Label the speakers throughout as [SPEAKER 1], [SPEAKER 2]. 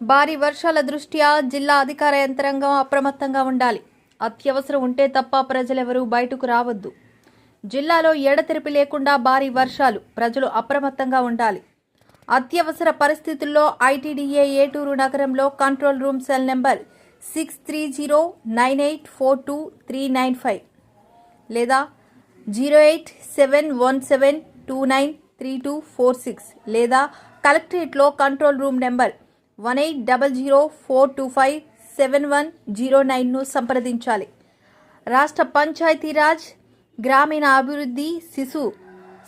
[SPEAKER 1] భారీ వర్షాల దృష్ట్యా జిల్లా అధికార యంత్రాంగం అప్రమత్తంగా ఉండాలి. అత్యవసరం ఉంటే తప్ప ప్రజలెవరూ బయటకు రావద్దు. జిల్లాలో ఎడతెరిపి లేకుండా భారీ వర్షాలు ప్రజలు అప్రమత్తంగా ఉండాలి. అత్యవసర పరిస్థితుల్లో ఐటీడీఏ ఏటూరు నగరంలో control room cell number six three zero nine eight four two three nine five లేదా zero eight seven one seven two nine three two four six లేదా కలెక్టరేట్లో control room number one eight double zero four two five seven one zero నైన్ను సంప్రదించాలి. రాష్ట్ర పంచాయతీరాజ్ గ్రామీణ అభివృద్ధి శిశు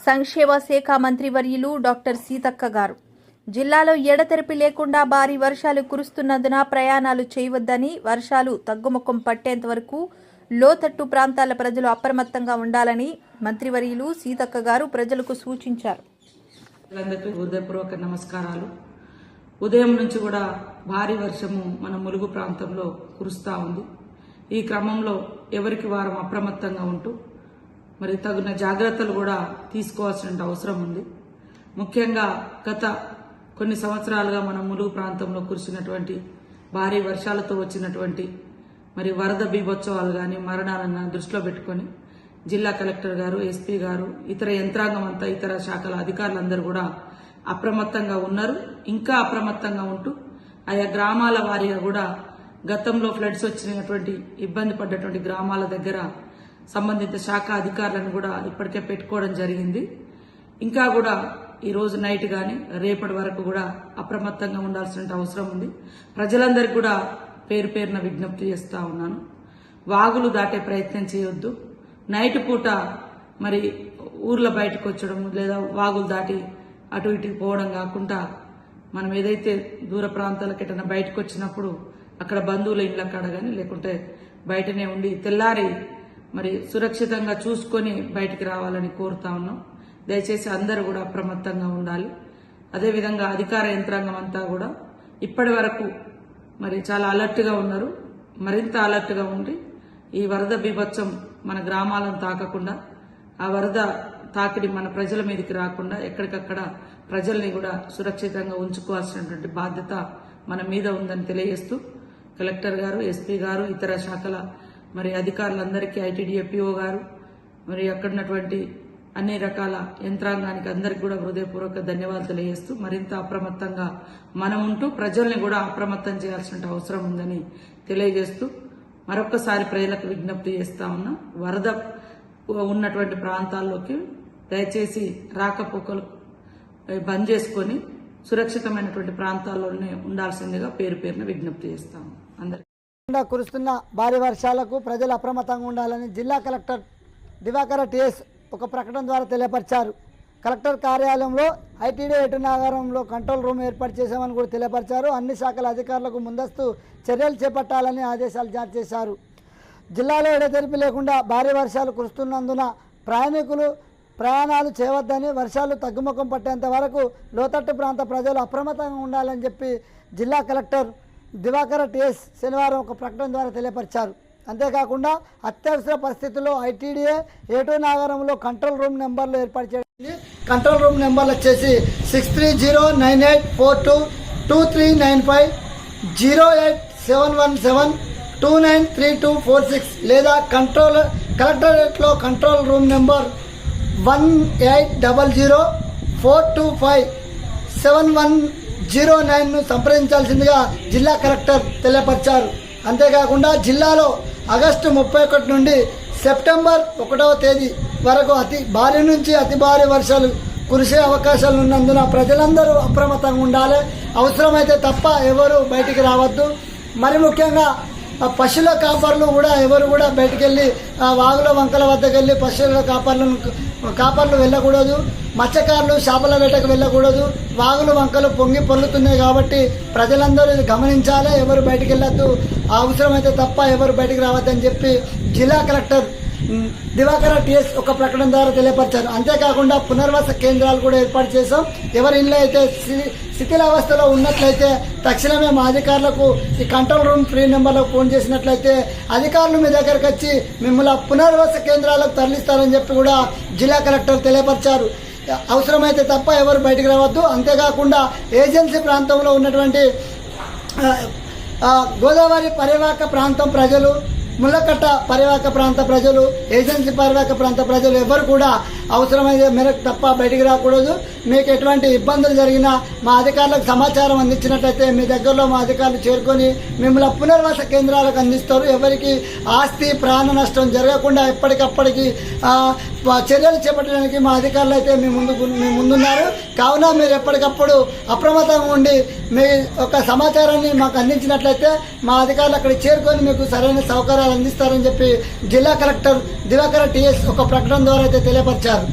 [SPEAKER 1] సంక్షేమ శాఖ మంత్రివర్యులు డాక్టర్ సీతక్క గారు. జిల్లాలో ఎడతెరిపి లేకుండా భారీ వర్షాలు కురుస్తున్నందున ప్రయాణాలు చేయవద్దని వర్షాలు తగ్గుముఖం పట్టేంత వరకు లోతట్టు ప్రాంతాల ప్రజలు అప్రమత్తంగా ఉండాలని మంత్రివర్యులు సీతక్క గారు ప్రజలకు సూచించారు.
[SPEAKER 2] హృదయపూర్వక నమస్కారాలు. ఉదయం నుంచి కూడా భారీ వర్షము మన ములుగు ప్రాంతంలో కురుస్తూ ఉంది. ఈ క్రమంలో ఎవరికి వారం అప్రమత్తంగా ఉంటూ మరి తగిన జాగ్రత్తలు కూడా తీసుకోవాల్సిన అవసరం ఉంది. ముఖ్యంగా గత కొన్ని సంవత్సరాలుగా మన ములుగు ప్రాంతంలో కురిసినటువంటి భారీ వర్షాలతో వచ్చినటువంటి మరి వరద బీభోత్సవాలు కానీ మరణాలను కానీ దృష్టిలో పెట్టుకొని జిల్లా కలెక్టర్ గారు ఎస్పీ గారు ఇతర యంత్రాంగం అంతా ఇతర శాఖల అధికారులందరూ కూడా అప్రమత్తంగా ఉన్నారు ఇంకా అప్రమత్తంగా ఉంటూ ఆయా గ్రామాల వారీగా కూడా గతంలో ఫ్లడ్స్ వచ్చినటువంటి ఇబ్బంది పడ్డటువంటి గ్రామాల దగ్గర సంబంధిత శాఖ అధికారులను కూడా ఇప్పటికే పెట్టుకోవడం జరిగింది. ఇంకా కూడా ఈ రోజు నైట్ కానీ రేపటి వరకు కూడా అప్రమత్తంగా ఉండాల్సిన అవసరం ఉంది. ప్రజలందరికీ కూడా పేరు పేరున విజ్ఞప్తి చేస్తూ ఉన్నాను. వాగులు దాటే ప్రయత్నం చేయొద్దు. నైట్ పూట మరి ఊర్ల బయటకు వచ్చడం లేదా వాగులు దాటి అటు ఇటుకు పోవడం కాకుండా మనం ఏదైతే దూర ప్రాంతాలకు ఎటన్నా బయటకు వచ్చినప్పుడు అక్కడ బంధువుల ఇళ్ళ కాడ కానీ లేకుంటే బయటనే ఉండి తెల్లారి మరి సురక్షితంగా చూసుకొని బయటికి రావాలని కోరుతా ఉన్నాం. దయచేసి అందరూ కూడా అప్రమత్తంగా ఉండాలి. అదేవిధంగా అధికార యంత్రాంగం అంతా కూడా ఇప్పటి వరకు మరి చాలా అలర్ట్గా ఉన్నారు. మరింత అలర్ట్గా ఉండి ఈ వరద బీభత్సం మన గ్రామాలను తాకకుండా ఆ వరద తాకిడి మన ప్రజల మీదకి రాకుండా ఎక్కడికక్కడ ప్రజల్ని కూడా సురక్షితంగా ఉంచుకోవాల్సినటువంటి బాధ్యత మన మీద ఉందని తెలియజేస్తూ కలెక్టర్ గారు ఎస్పీ గారు ఇతర శాఖల మరి అధికారులందరికీ ఐటీడీఏపీఓ గారు మరి అక్కడున్నటువంటి అన్ని రకాల యంత్రాంగానికి అందరికి కూడా హృదయపూర్వక ధన్యవాదాలు తెలియజేస్తూ మరింత అప్రమత్తంగా మనం ఉంటూ ప్రజల్ని కూడా అప్రమత్తం చేయాల్సిన అవసరం ఉందని తెలియజేస్తూ మరొకసారి ప్రజలకు విజ్ఞప్తి చేస్తా ఉన్నా. వరద ఉన్నటువంటి ప్రాంతాల్లోకి దయచేసి రాకపోకలు బంద్ చేసుకొని సురక్షితమైనటువంటి ప్రాంతాల్లోనే ఉండాల్సిందిగా పేరు పేరున విజ్ఞప్తి చేస్తాము. అందరికీ.
[SPEAKER 3] కురుస్తున్న భారీ వర్షాలకు ప్రజలు అప్రమత్తంగా ఉండాలని జిల్లా కలెక్టర్ దివాకర టిఎస్ ఒక ప్రకటన ద్వారా తెలియపరిచారు. కలెక్టర్ కార్యాలయంలో ఐటీడీ ఎటు నగరంలో కంట్రోల్ రూమ్ ఏర్పాటు చేశామని కూడా తెలియపరిచారు. అన్ని శాఖల అధికారులకు ముందస్తు చర్యలు చేపట్టాలని ఆదేశాలు జారీ చేశారు. జిల్లాలో ఎడతెరిపి లేకుండా భారీ వర్షాలు కురుస్తున్నందున ప్రయాణికులు ప్రయాణాలు చేయవద్దని వర్షాలు తగ్గుముఖం పట్టేంత వరకు లోతట్టు ప్రాంత ప్రజలు అప్రమత్తంగా ఉండాలని చెప్పి జిల్లా కలెక్టర్ దివాకర టిఎస్ శనివారం ఒక ప్రకటన ద్వారా తెలియపరిచారు. అంతేకాకుండా అత్యవసర పరిస్థితుల్లో ఐటీడీఏ ఏటూ నాగరంలో కంట్రోల్ రూమ్ నెంబర్లు ఏర్పాటు చేయడం కంట్రోల్ రూమ్ నెంబర్లు వచ్చేసి six three zero nine eight four two two three nine five zero eight seven one seven two nine three two four six లేదా కంట్రోల్ కలెక్టరేట్లో control room number one eight double zero four two five seven one zero నైన్ను సంప్రదించాల్సిందిగా జిల్లా collector తెలియపరిచారు. అంతేకాకుండా జిల్లాలో August ముప్పై ఒకటి నుండి September ఒకటవ తేదీ వరకు అతి భారీ నుంచి అతి భారీ వర్షాలు కురిసే అవకాశాలు ఉన్నందున ప్రజలందరూ అప్రమత్తంగా ఉండాలి. అవసరమైతే తప్ప ఎవరు బయటికి రావద్దు. మరి ముఖ్యంగా ఆ పశువుల కాపర్లు కూడా ఎవరు కూడా బయటికి వెళ్ళి ఆ వాగుల వంకల వద్దకు వెళ్ళి పశువుల కాపర్లను కాపర్లు వెళ్ళకూడదు మత్స్యకారులు చేపల వేటకు వెళ్ళకూడదు వాగులు వంకలు పొంగి పొల్లుతున్నాయి కాబట్టి ప్రజలందరూ ఇది గమనించాలి ఎవరు బయటికి వెళ్ళొద్దు అవసరమైతే తప్ప ఎవరు బయటికి రావద్దని చెప్పి జిల్లా కలెక్టర్ దివాకర టీఎస్ ఒక ప్రకటన ద్వారా తెలియపరిచారు. అంతేకాకుండా పునర్వాస కేంద్రాలు కూడా ఏర్పాటు చేశాం. ఎవరి ఇళ్ళు అయితే శిథిలావస్థలో ఉన్నట్లయితే తక్షణమే మా అధికారులకు ఈ కంట్రోల్ రూమ్ ఫ్రీ నెంబర్లో ఫోన్ చేసినట్లయితే అధికారులు మీ దగ్గరకు వచ్చి మిమ్మల్ని పునర్వాస కేంద్రాలకు తరలిస్తారని చెప్పి కూడా జిల్లా కలెక్టర్ తెలియపరిచారు. అవసరమైతే తప్ప ఎవరు బయటకు రావద్దు. అంతేకాకుండా ఏజెన్సీ ప్రాంతంలో ఉన్నటువంటి గోదావరి పరివాహక ప్రాంతం ప్రజలు ముళ్ళకట్ట పరివాహక ప్రాంత ప్రజలు ఏజెన్సీ పరివాహక ప్రాంత ప్రజలు ఎవరు కూడా అవసరమైన మేరకు తప్ప బయటికి రాకూడదు. మీకు ఎటువంటి ఇబ్బందులు జరిగినా మా అధికారులకు సమాచారం అందించినట్లయితే మీ దగ్గరలో మా అధికారులు చేరుకొని మిమ్మల్ని పునర్వాస కేంద్రాలకు అందిస్తారు. ఎవరికి ఆస్తి ప్రాణ నష్టం జరగకుండా ఎప్పటికప్పటికి చర్యలు చేపట్టడానికి మా అధికారులు అయితే మీ ముందు మీ ముందున్నారు. కావున మీరు ఎప్పటికప్పుడు అప్రమత్తంగా ఉండి మీ ఒక సమాచారాన్ని మాకు అందించినట్లయితే మా అధికారులు అక్కడికి చేరుకొని మీకు సరైన సౌకర్యాలు అందిస్తారని చెప్పి జిల్లా కలెక్టర్ దివాకర్ టీఎస్ ఒక ప్రకటన ద్వారా అయితే తెలియపరిచారు.